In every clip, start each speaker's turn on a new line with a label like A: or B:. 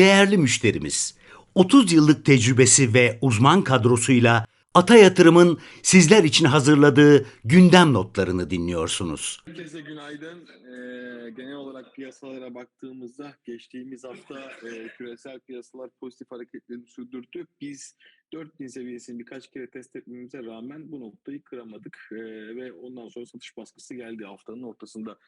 A: Değerli müşterimiz, 30 yıllık tecrübesi ve uzman kadrosuyla Ata Yatırım'ın sizler için hazırladığı gündem notlarını dinliyorsunuz.
B: Herkese günaydın. Ee, genel olarak piyasalara baktığımızda geçtiğimiz hafta e, küresel piyasalar pozitif hareketlerini sürdürdü. Biz 4000 seviyesini birkaç kere test etmemize rağmen bu noktayı kıramadık Ee, ve ondan sonra satış baskısı geldi haftanın ortasında.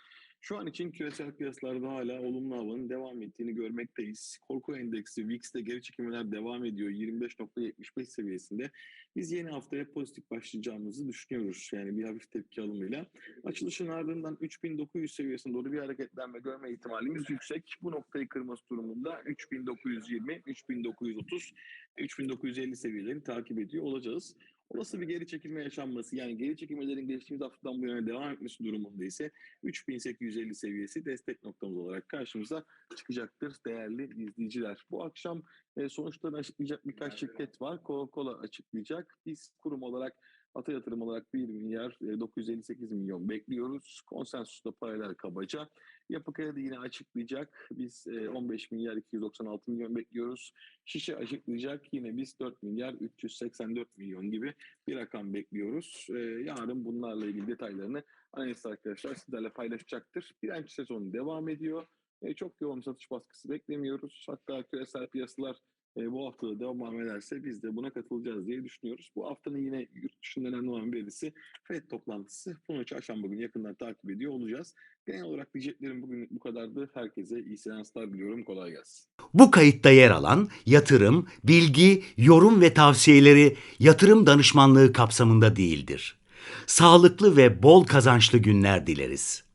B: Şu an için küresel piyasalarda hala olumlu havanın devam ettiğini görmekteyiz. Korku endeksi VIX'te geri çekilmeler devam ediyor 25.75 seviyesinde. Biz yeni haftaya pozitif başlayacağımızı düşünüyoruz. Yani bir hafif tepki alımıyla. Açılışın ardından 3900 seviyesine doğru bir hareketlenme görme ihtimalimiz yüksek. Bu noktayı kırması durumunda 3920, 3930, 3950 seviyeleri takip ediyor olacağız. Olası bir geri çekilme yaşanması yani geri çekilmelerin geçtiğimiz haftadan bu yana devam etmesi durumunda ise 3850 seviyesi destek noktamız olarak karşımıza çıkacaktır değerli izleyiciler. Bu akşam e, sonuçlarını açıklayacak birkaç şirket var. Coca-Cola açıklayacak. Biz kurum olarak Ata yatırım olarak 1 milyar e, 958 milyon bekliyoruz. Konsensusla paralel kabaca. Yapı Kredi yine açıklayacak. Biz e, 15 milyar 296 milyon bekliyoruz. Şişe açıklayacak. Yine biz 4 milyar 384 milyon gibi bir rakam bekliyoruz. E, yarın bunlarla ilgili detaylarını analist arkadaşlar sizlerle paylaşacaktır. Direnç sezonu devam ediyor. E, çok yoğun satış baskısı beklemiyoruz. Hatta küresel piyasalar e, bu hafta da devam ederse biz de buna katılacağız diye düşünüyoruz. Bu haftanın yine yurt dışında önemli olan verisi FED toplantısı. Bunu çarşamba günü yakından takip ediyor olacağız. Genel olarak diyeceklerim bugün bu kadardı. Herkese iyi seanslar diliyorum. Kolay gelsin.
A: Bu kayıtta yer alan yatırım, bilgi, yorum ve tavsiyeleri yatırım danışmanlığı kapsamında değildir. Sağlıklı ve bol kazançlı günler dileriz.